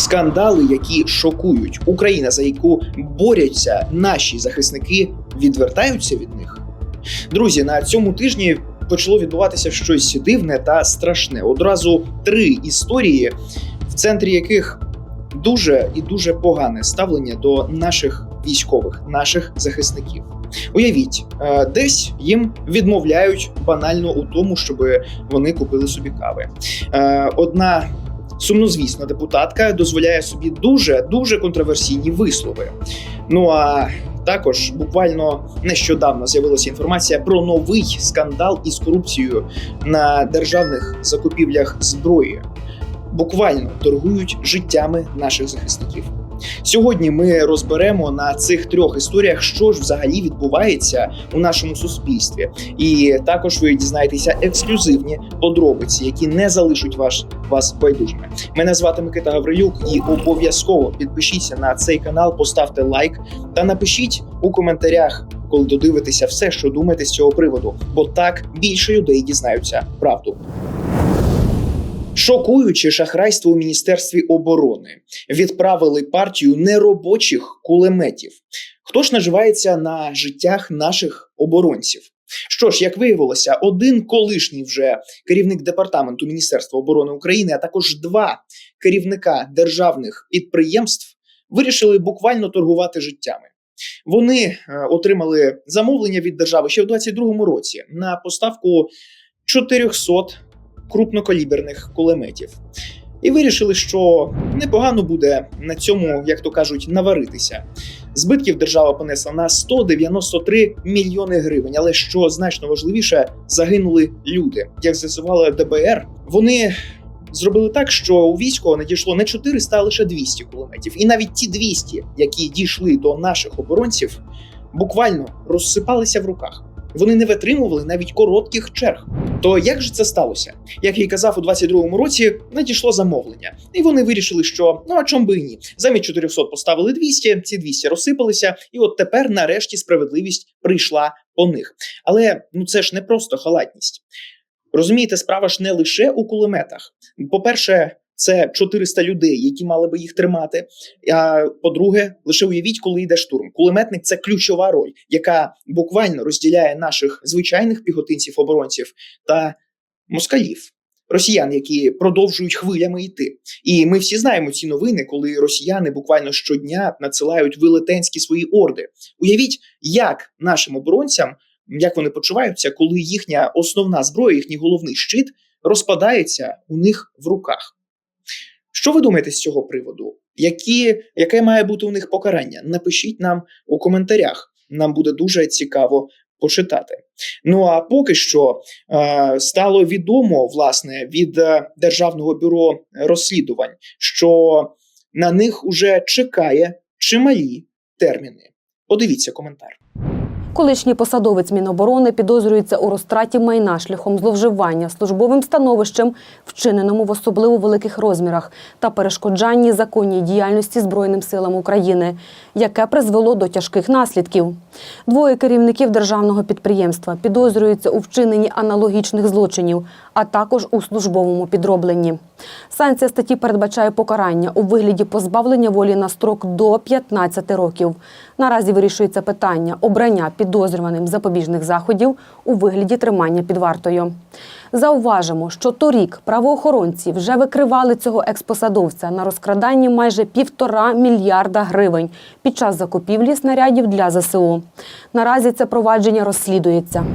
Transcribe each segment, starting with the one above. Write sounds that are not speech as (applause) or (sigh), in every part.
Скандали, які шокують Україна, за яку борються наші захисники, відвертаються від них. Друзі, на цьому тижні почало відбуватися щось дивне та страшне. Одразу три історії, в центрі яких дуже і дуже погане ставлення до наших військових, наших захисників. Уявіть, е, десь їм відмовляють банально у тому, щоб вони купили собі кави. Е, Одна сумнозвісна депутатка дозволяє собі дуже дуже контроверсійні вислови. Ну а також буквально нещодавно з'явилася інформація про новий скандал із корупцією на державних закупівлях зброї. Буквально торгують життями наших захисників. Сьогодні ми розберемо на цих трьох історіях, що ж взагалі відбувається у нашому суспільстві, і також ви дізнаєтеся ексклюзивні подробиці, які не залишать ваш вас байдужими. Мене звати Микита Гаврилюк, і обов'язково підпишіться на цей канал, поставте лайк та напишіть у коментарях, коли додивитеся все, що думаєте з цього приводу, бо так більше людей дізнаються правду. Шокуюче шахрайство у міністерстві оборони відправили партію неробочих кулеметів. Хто ж наживається на життях наших оборонців? Що ж, як виявилося, один колишній вже керівник департаменту Міністерства оборони України, а також два керівника державних підприємств вирішили буквально торгувати життями. Вони е, отримали замовлення від держави ще в 2022 році на поставку 400 крупнокаліберних кулеметів. І вирішили, що непогано буде на цьому, як то кажуть, наваритися. Збитків держава понесла на 193 мільйони гривень. Але що значно важливіше, загинули люди. Як з'ясували ДБР, вони зробили так, що у військового надійшло не 400, а лише 200 кулеметів. І навіть ті 200, які дійшли до наших оборонців, буквально розсипалися в руках. Вони не витримували навіть коротких черг. То як же це сталося? Як я й казав, у 22-му році надійшло замовлення, і вони вирішили, що ну а чом би і ні? Замість 400 поставили 200, ці 200 розсипалися, і от тепер, нарешті, справедливість прийшла по них. Але ну це ж не просто халатність. Розумієте, справа ж не лише у кулеметах. По-перше, це 400 людей, які мали би їх тримати. А по-друге, лише уявіть, коли йде штурм. Кулеметник це ключова роль, яка буквально розділяє наших звичайних піхотинців-оборонців та москалів. Росіян, які продовжують хвилями йти, і ми всі знаємо ці новини, коли росіяни буквально щодня надсилають велетенські свої орди. Уявіть, як нашим оборонцям як вони почуваються, коли їхня основна зброя, їхній головний щит розпадається у них в руках. Що ви думаєте з цього приводу? Які, Яке має бути у них покарання? Напишіть нам у коментарях. Нам буде дуже цікаво почитати. Ну а поки що е, стало відомо власне від е, Державного бюро розслідувань, що на них уже чекає чималі терміни. Подивіться коментар. Колишній посадовець Міноборони підозрюється у розтраті майна шляхом зловживання службовим становищем, вчиненому в особливо великих розмірах, та перешкоджанні законній діяльності Збройним силам України, яке призвело до тяжких наслідків. Двоє керівників державного підприємства підозрюються у вчиненні аналогічних злочинів, а також у службовому підробленні. Санкція статті передбачає покарання у вигляді позбавлення волі на строк до 15 років. Наразі вирішується питання обрання підозрюваним запобіжних заходів у вигляді тримання під вартою. Зауважимо, що торік правоохоронці вже викривали цього експосадовця на розкраданні майже півтора мільярда гривень під час закупівлі снарядів для ЗСУ. Наразі це провадження розслідується.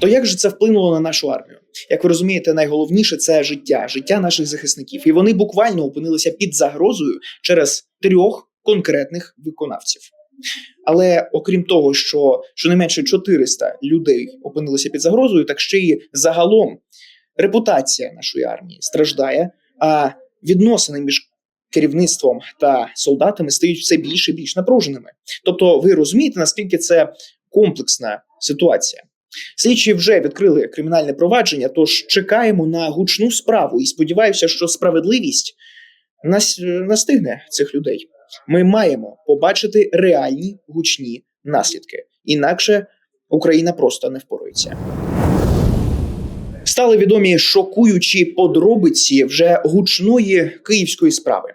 То як же це вплинуло на нашу армію? Як ви розумієте, найголовніше це життя, життя наших захисників, і вони буквально опинилися під загрозою через трьох конкретних виконавців. Але окрім того, що щонайменше 400 людей опинилися під загрозою, так ще й загалом репутація нашої армії страждає, а відносини між керівництвом та солдатами стають все більше і більш напруженими. Тобто, ви розумієте, наскільки це комплексна ситуація. Слідчі вже відкрили кримінальне провадження, тож чекаємо на гучну справу і сподіваюся, що справедливість нас настигне цих людей. Ми маємо побачити реальні гучні наслідки, інакше Україна просто не впорується. Стали відомі шокуючі подробиці вже гучної київської справи.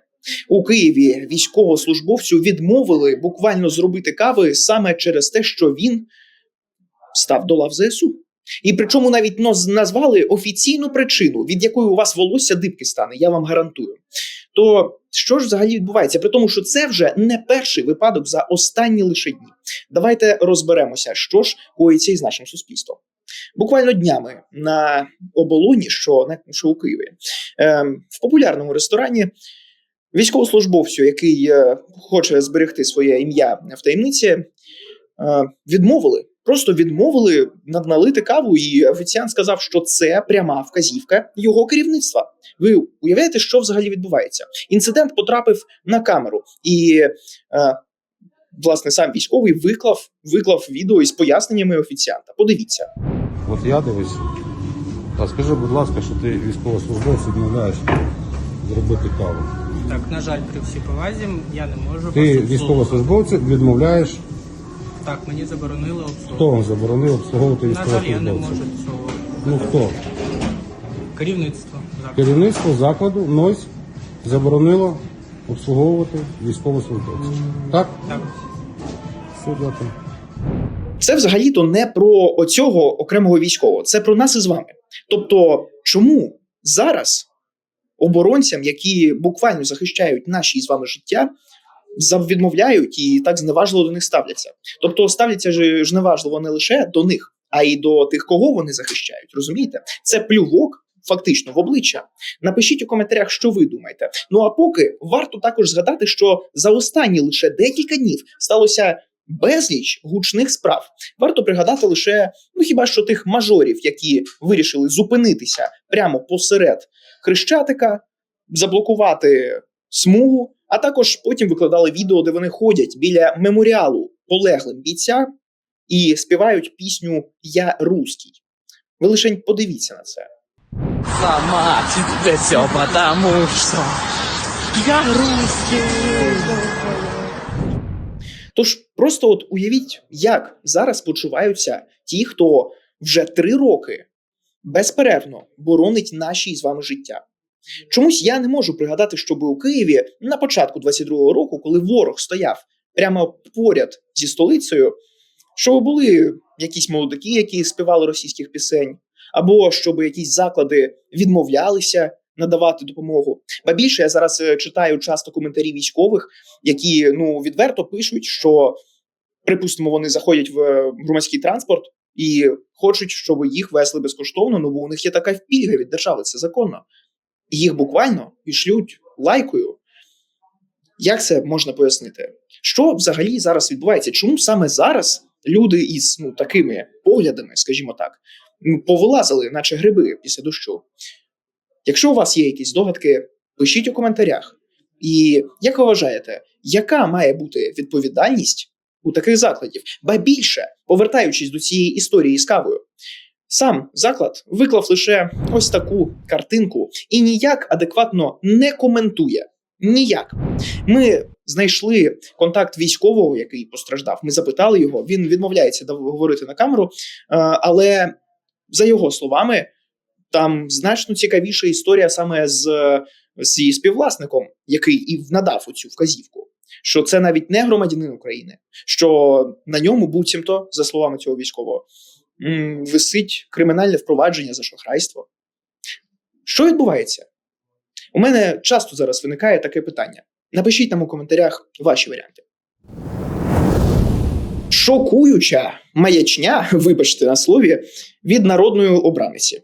У Києві військовослужбовцю відмовили буквально зробити кави саме через те, що він став до лав ЗСУ. І причому навіть назвали офіційну причину, від якої у вас волосся дибки стане, я вам гарантую. То що ж взагалі відбувається? При тому, що це вже не перший випадок за останні лише дні. Давайте розберемося, що ж коїться із нашим суспільством. Буквально днями на оболоні, що, на, що у Києві, ем, в популярному ресторані військовослужбовцю, який е, хоче зберегти своє ім'я в таємниці, е, відмовили. Просто відмовили над- налити каву, і офіціант сказав, що це пряма вказівка його керівництва. Ви уявляєте, що взагалі відбувається? Інцидент потрапив на камеру, і е, власне сам військовий виклав, виклав відео із поясненнями офіціанта. Подивіться. От я дивись. А скажи, будь ласка, що ти військовослужбовець відмовляєш зробити каву. Так, на жаль, при всій повазі я не можу Ти військовослужбовця відмовляєш, Так, мені заборонили обслуговувати. хто вам заборонив обслуговувати На жаль, я не можу цього. Ну хто? Керівництво закладу. Керівництво закладу НОЙС заборонило обслуговувати військовослужбовців. Так? Так. Все, дякую. Це взагалі-то не про оцього окремого військового, це про нас із вами. Тобто, чому зараз оборонцям, які буквально захищають наші з вами життя, відмовляють і так зневажливо до них ставляться? Тобто ставляться ж неважливо не лише до них, а й до тих, кого вони захищають. Розумієте? Це плювок. Фактично в обличчя. Напишіть у коментарях, що ви думаєте. Ну а поки варто також згадати, що за останні лише декілька днів сталося безліч гучних справ. Варто пригадати лише ну хіба що тих мажорів, які вирішили зупинитися прямо посеред хрещатика, заблокувати смугу, а також потім викладали відео, де вони ходять біля меморіалу полеглим бійцям і співають пісню Я руський. Ви лише подивіться на це. это все потому что я русский. Тож просто от уявіть, як зараз почуваються ті, хто вже три роки безперервно боронить наші з вами життя. Чомусь я не можу пригадати, щоб у Києві на початку 22-го року, коли ворог стояв прямо поряд зі столицею, що були якісь молодики, які співали російських пісень, або щоб якісь заклади відмовлялися надавати допомогу. Ба більше я зараз е, читаю часто коментарі військових, які ну відверто пишуть, що припустимо, вони заходять в е, громадський транспорт і хочуть, щоб їх везли безкоштовно. Ну бо у них є така пільга від держави, це законно. Їх буквально пішлють лайкою. Як це можна пояснити? Що взагалі зараз відбувається? Чому саме зараз люди із ну такими поглядами, скажімо так, повилазили, наче гриби після дощу? Якщо у вас є якісь догадки, пишіть у коментарях. І як ви вважаєте, яка має бути відповідальність у таких закладів? Ба більше, повертаючись до цієї історії з кавою, сам заклад виклав лише ось таку картинку і ніяк адекватно не коментує. Ніяк. Ми знайшли контакт військового, який постраждав. Ми запитали його. Він відмовляється говорити на камеру, е, але за його словами, там значно цікавіша історія саме з, з її співвласником, який і надав оцю вказівку. Що це навіть не громадянин України, що на ньому буцімто, за словами цього військового, висить кримінальне впровадження за шахрайство. Що відбувається? У мене часто зараз виникає таке питання. Напишіть нам у коментарях ваші варіанти. Шокуюча маячня, (laughs) вибачте на слові, від народної обраниці.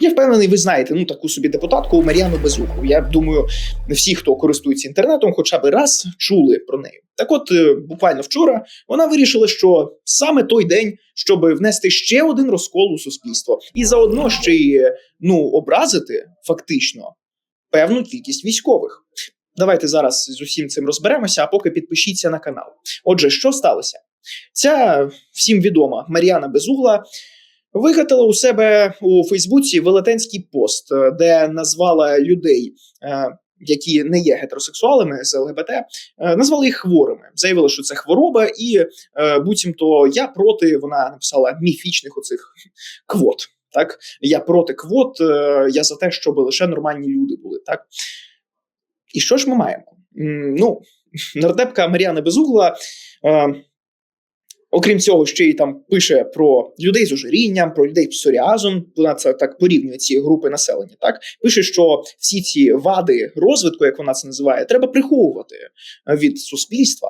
Я впевнений, ви знаєте ну таку собі депутатку Мар'яну Безуху. Я думаю, всі, хто користується інтернетом, хоча б раз чули про неї. Так, от е, буквально вчора вона вирішила, що саме той день, щоб внести ще один розкол у суспільство, і заодно ще й е, ну образити фактично певну кількість військових. Давайте зараз з усім цим розберемося, а поки підпишіться на канал. Отже, що сталося? Ця всім відома Мар'яна Безугла викатила у себе у Фейсбуці велетенський пост, е, де назвала людей, е, які не є гетеросексуалами з ЛГБТ, е, назвали їх хворими. Заявили, що це хвороба, і буцімто я проти. Вона написала міфічних оцих квот. Так, я проти квот, я за те, щоб лише нормальні люди були. Так І що ж ми маємо? Ну, нардепка Мар'яна Безугла, окрім цього, ще й там пише про людей з ожирінням, про людей з псоріазом. Вона це так порівнює ці групи населення. Так пише, що всі ці вади розвитку, як вона це називає, треба приховувати е, від суспільства.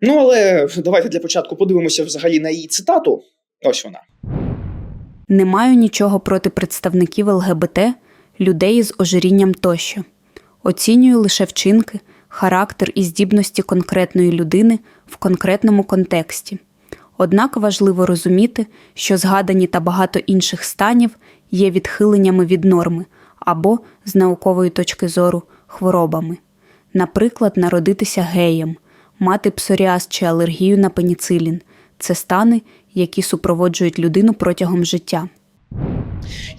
Ну але давайте для початку подивимося взагалі на її цитату. Ось вона. Не маю нічого проти представників ЛГБТ, людей з ожирінням тощо. Оцінюю лише вчинки, характер і здібності конкретної людини в конкретному контексті. Однак важливо розуміти, що згадані та багато інших станів є відхиленнями від норми або, з наукової точки зору, хворобами. Наприклад, народитися геєм, мати псоріаз чи алергію на пеніцилін це стани, які супроводжують людину протягом життя.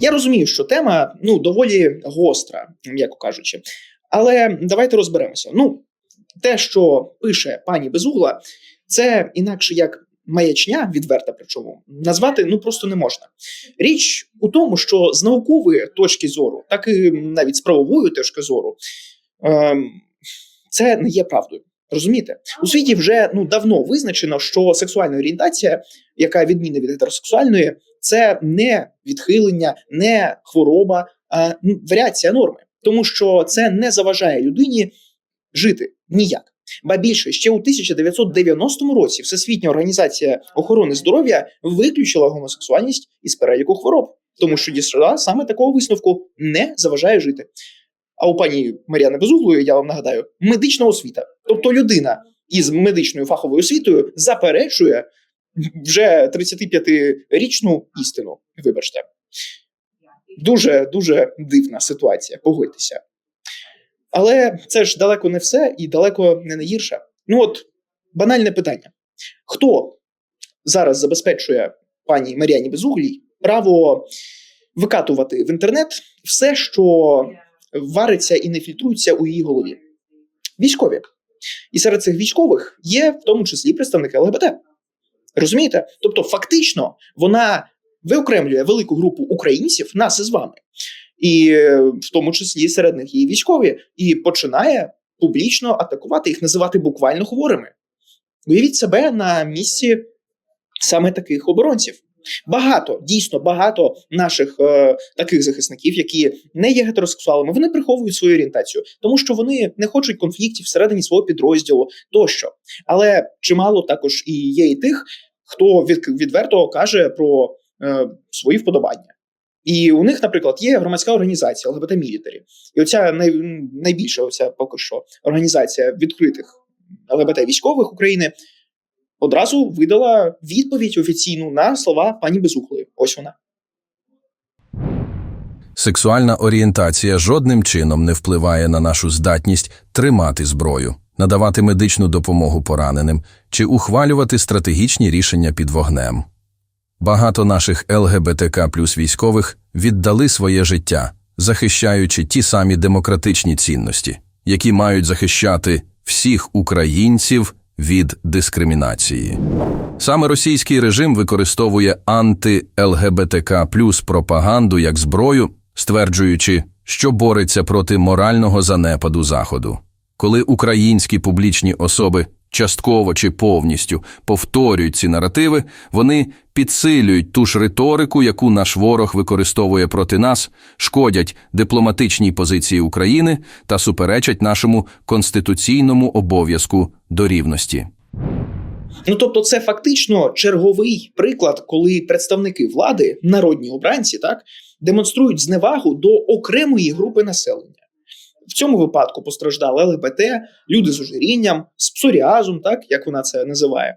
Я розумію, що тема ну доволі гостра, м'яко кажучи. Але давайте розберемося. Ну, те, що пише пані Безугла, це інакше як маячня, відверта причому, назвати ну просто не можна. Річ у тому, що з наукової точки зору, так і навіть з правової точки зору, ем, це не є правдою. Розумієте, у світі вже ну давно визначено, що сексуальна орієнтація, яка відмінна від гетеросексуальної, це не відхилення, не хвороба, а варіація норми, тому що це не заважає людині жити ніяк. Ба більше ще у 1990 році Всесвітня організація охорони здоров'я виключила гомосексуальність із переліку хвороб, тому що дійшла саме такого висновку не заважає жити. А у пані Мар'яни Безуглої, я вам нагадаю, медична освіта. Тобто людина із медичною фаховою освітою заперечує вже 35-річну істину. Вибачте. Дуже дуже дивна ситуація, погодьтеся. Але це ж далеко не все і далеко не найгірше. Ну от банальне питання: хто зараз забезпечує пані Мар'яні Безуглій право викатувати в інтернет все, що вариться і не фільтрується у її голові? Військові. І серед цих військових є в тому числі представники ЛГБТ. Розумієте? Тобто, фактично, вона виокремлює велику групу українців, нас із вами, і е, в тому числі серед них і військові, і починає публічно атакувати їх, називати буквально хворими. Уявіть себе на місці саме таких оборонців. Багато, дійсно багато наших е, таких захисників, які не є гетеросексуалами, вони приховують свою орієнтацію, тому що вони не хочуть конфліктів всередині свого підрозділу тощо. Але чимало також і є і тих, хто від, відверто каже про е, свої вподобання. І у них, наприклад, є громадська організація ЛГБТ Мілітарі. І оця най, найбільша оця поки що організація відкритих ЛГБТ військових України одразу видала відповідь офіційну на слова пані Безухлої. Ось вона. Сексуальна орієнтація жодним чином не впливає на нашу здатність тримати зброю, надавати медичну допомогу пораненим чи ухвалювати стратегічні рішення під вогнем. Багато наших ЛГБТК плюс військових віддали своє життя, захищаючи ті самі демократичні цінності, які мають захищати всіх українців від дискримінації. Саме російський режим використовує анти-ЛГБТК плюс пропаганду як зброю, стверджуючи, що бореться проти морального занепаду Заходу. Коли українські публічні особи частково чи повністю повторюють ці наративи, вони підсилюють ту ж риторику, яку наш ворог використовує проти нас, шкодять дипломатичній позиції України та суперечать нашому конституційному обов'язку до рівності. Ну тобто, це фактично черговий приклад, коли представники влади, народні обранці, так демонструють зневагу до окремої групи населення. В цьому випадку постраждали ЛГБТ, люди з ожирінням, з псоріазом, так як вона це називає.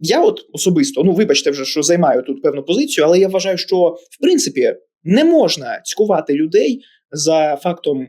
Я от особисто, ну вибачте, вже що займаю тут певну позицію, але я вважаю, що в принципі не можна цькувати людей за фактом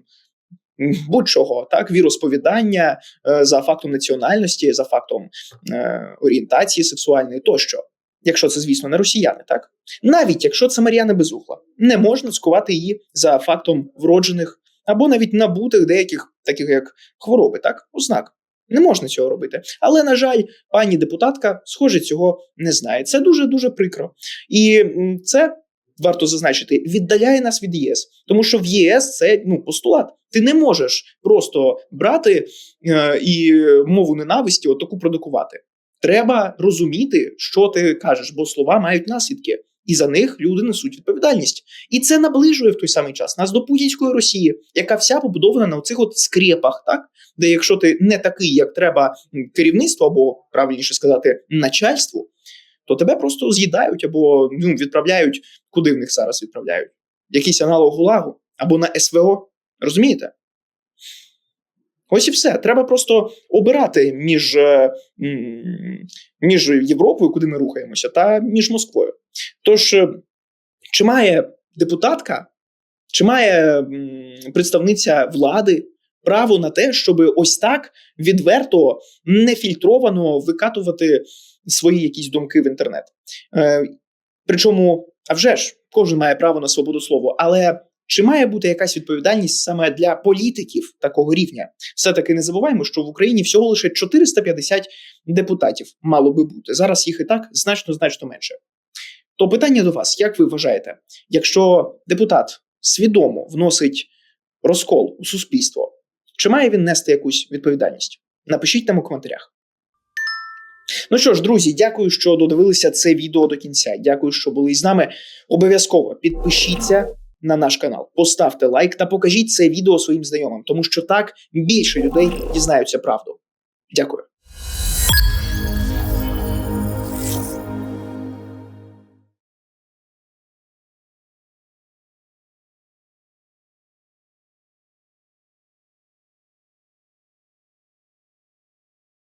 будь-чого, так, віросповідання, е, за фактом національності, за фактом е, орієнтації сексуальної тощо. Якщо це, звісно, не росіяни, так навіть якщо це Мар'яна Безухла, не можна цькувати її за фактом вроджених або навіть набутих деяких таких як хвороби, так ознак. Не можна цього робити. Але, на жаль, пані депутатка, схоже, цього не знає. Це дуже дуже прикро. І це варто зазначити, віддаляє нас від ЄС, тому що в ЄС це ну постулат. Ти не можеш просто брати е, і мову ненависті отаку продукувати. Треба розуміти, що ти кажеш, бо слова мають наслідки, і за них люди несуть відповідальність. І це наближує в той самий час нас до путінської Росії, яка вся побудована на оцих от скрепах, так де якщо ти не такий, як треба керівництво, або правильніше сказати, начальству, то тебе просто з'їдають або ну, відправляють, куди в них зараз відправляють? Якийсь аналог ГУЛАГу або на СВО. Розумієте? Ось і все. Треба просто обирати між, е, між Європою, куди ми рухаємося, та між Москвою. Тож, е, чи має депутатка, чи має представниця влади право на те, щоб ось так відверто, нефільтровано викатувати свої якісь думки в інтернет? Е, причому, а вже ж, кожен має право на свободу слова, але чи має бути якась відповідальність саме для політиків такого рівня? Все таки не забуваємо, що в Україні всього лише 450 депутатів мало би бути. Зараз їх і так значно значно менше. То питання до вас: як ви вважаєте, якщо депутат свідомо вносить розкол у суспільство, чи має він нести якусь відповідальність? Напишіть там у коментарях. Ну що ж, друзі, дякую, що додивилися це відео до кінця. Дякую, що були з нами. Обов'язково підпишіться на наш канал, поставте лайк та покажіть це відео своїм знайомим, тому що так більше людей дізнаються правду. Дякую.